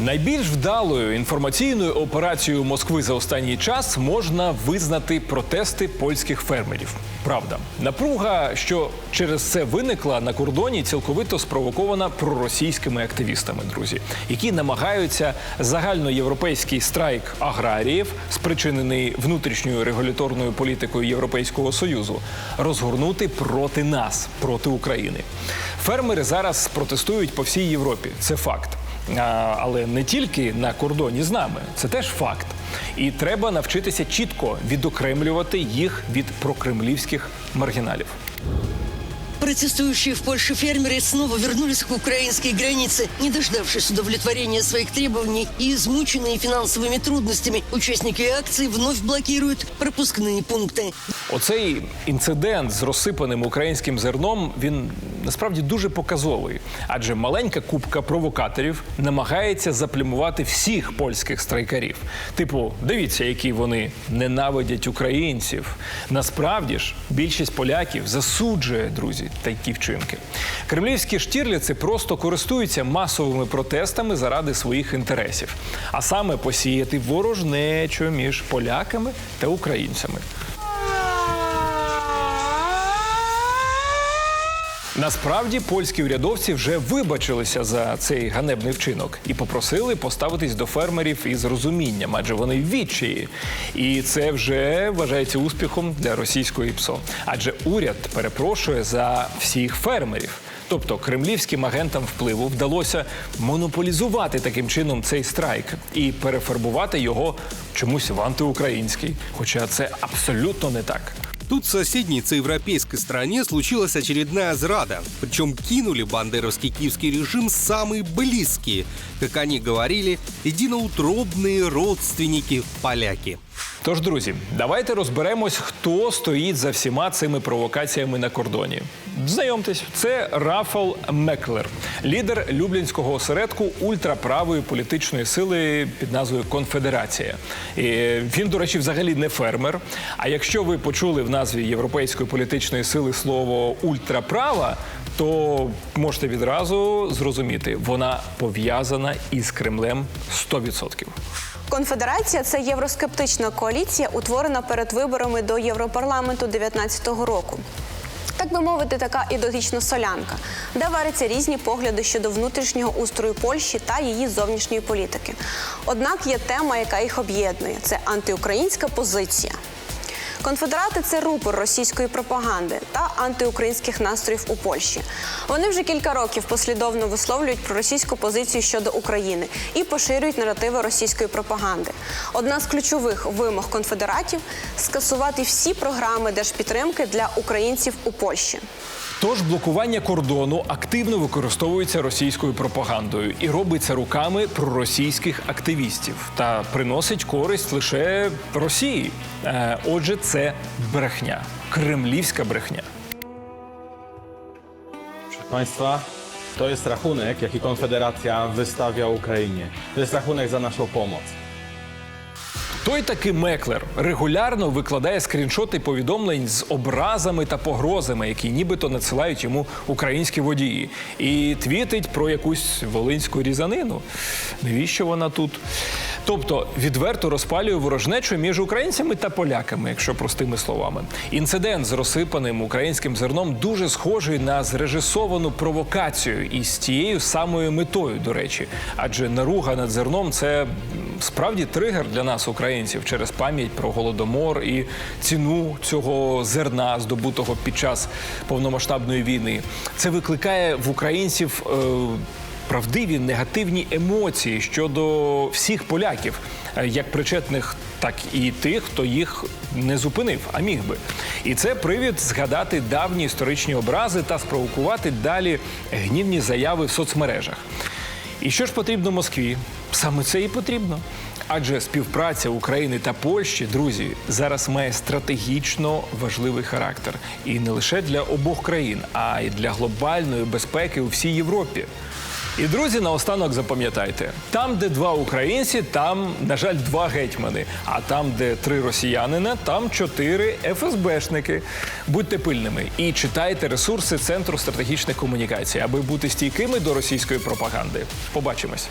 Найбільш вдалою інформаційною операцією Москви за останній час можна визнати протести польських фермерів. Правда, напруга, що через це виникла на кордоні, цілковито спровокована проросійськими активістами, друзі, які намагаються загальноєвропейський страйк аграріїв, спричинений внутрішньою регуляторною політикою Європейського союзу, розгорнути проти нас, проти України. Фермери зараз протестують по всій Європі. Це факт А, але не тільки на кордоні з нами, це теж факт. І треба навчитися чітко відокремлювати їх від прокремлівських маргіналів. Протестующие в Польше фермеры снова вернулись к украинской границе, не дождавшись удовлетворения своих требований и измученные финансовыми трудностями. Участники акции вновь блокируют пропускные пункты. Оцей інцидент з розсипаним українським зерном він насправді дуже показовий, адже маленька купка провокаторів намагається заплюмувати всіх польських страйкарів. Типу, дивіться, які вони ненавидять українців. Насправді ж більшість поляків засуджує друзі такі вчинки. Кремлівські штірліци просто користуються масовими протестами заради своїх інтересів, а саме посіяти ворожнечу між поляками та українцями. Насправді польські урядовці вже вибачилися за цей ганебний вчинок і попросили поставитись до фермерів із розумінням, адже вони в відчаї. І це вже вважається успіхом для російської ПСО. Адже уряд перепрошує за всіх фермерів. Тобто кремлівським агентам впливу вдалося монополізувати таким чином цей страйк і перефарбувати його чомусь в антиукраїнський. Хоча це абсолютно не так. Тут в соседней европейской стране случилась очередная зрада. Причем кинули бандеровский киевский режим самые близкие, как они говорили, единоутробные родственники поляки. Тож, друзі, давайте розберемось, хто стоїть за всіма цими провокаціями на кордоні. Знайомтесь, це Рафал Меклер, лідер Люблінського осередку ультраправої політичної сили під назвою Конфедерація. І він, до речі, взагалі не фермер. А якщо ви почули в назві європейської політичної сили слово ультраправа, то можете відразу зрозуміти, вона пов'язана із Кремлем 100%. Конфедерація це євроскептична коаліція, утворена перед виборами до Європарламенту 2019 року. Так би мовити, така ідеологічна солянка, де варяться різні погляди щодо внутрішнього устрою Польщі та її зовнішньої політики. Однак є тема, яка їх об'єднує це антиукраїнська позиція. Конфедерати це рупор російської пропаганди та антиукраїнських настроїв у Польщі. Вони вже кілька років послідовно висловлюють проросійську позицію щодо України і поширюють наративи російської пропаганди. Одна з ключових вимог конфедератів скасувати всі програми держпідтримки для українців у Польщі. Тож блокування кордону активно використовується російською пропагандою і робиться руками проросійських активістів та приносить користь лише Росії. Е, Отже, це брехня, кремлівська брехня. Państwa, to jest rachunek, jaki Konfederacja wystawia Ukrainie. To jest rachunek za naszą pomoc. Той таки Меклер регулярно викладає скріншоти повідомлень з образами та погрозами, які нібито надсилають йому українські водії, і твітить про якусь волинську різанину. Навіщо вона тут? Тобто відверто розпалює ворожнечу між українцями та поляками, якщо простими словами. Інцидент з розсипаним українським зерном дуже схожий на зрежисовану провокацію і з тією самою метою, до речі. Адже наруга над зерном це справді тригер для нас, українців, через пам'ять про голодомор і ціну цього зерна, здобутого під час повномасштабної війни. Це викликає в українців. Е, правдиві негативні емоції щодо всіх поляків, е, як причетних, так і тих, хто їх не зупинив, а міг би. І це привід згадати давні історичні образи та спровокувати далі гнівні заяви в соцмережах. І що ж потрібно Москві? Саме це і потрібно. Адже співпраця України та Польщі, друзі, зараз має стратегічно важливий характер. І не лише для обох країн, а й для глобальної безпеки у всій Європі. І друзі, наостанок запам'ятайте: там, де два українці, там, на жаль, два гетьмани. А там, де три росіянина, там чотири ФСБшники. Будьте пильними і читайте ресурси Центру стратегічних комунікацій, аби бути стійкими до російської пропаганди. Побачимось.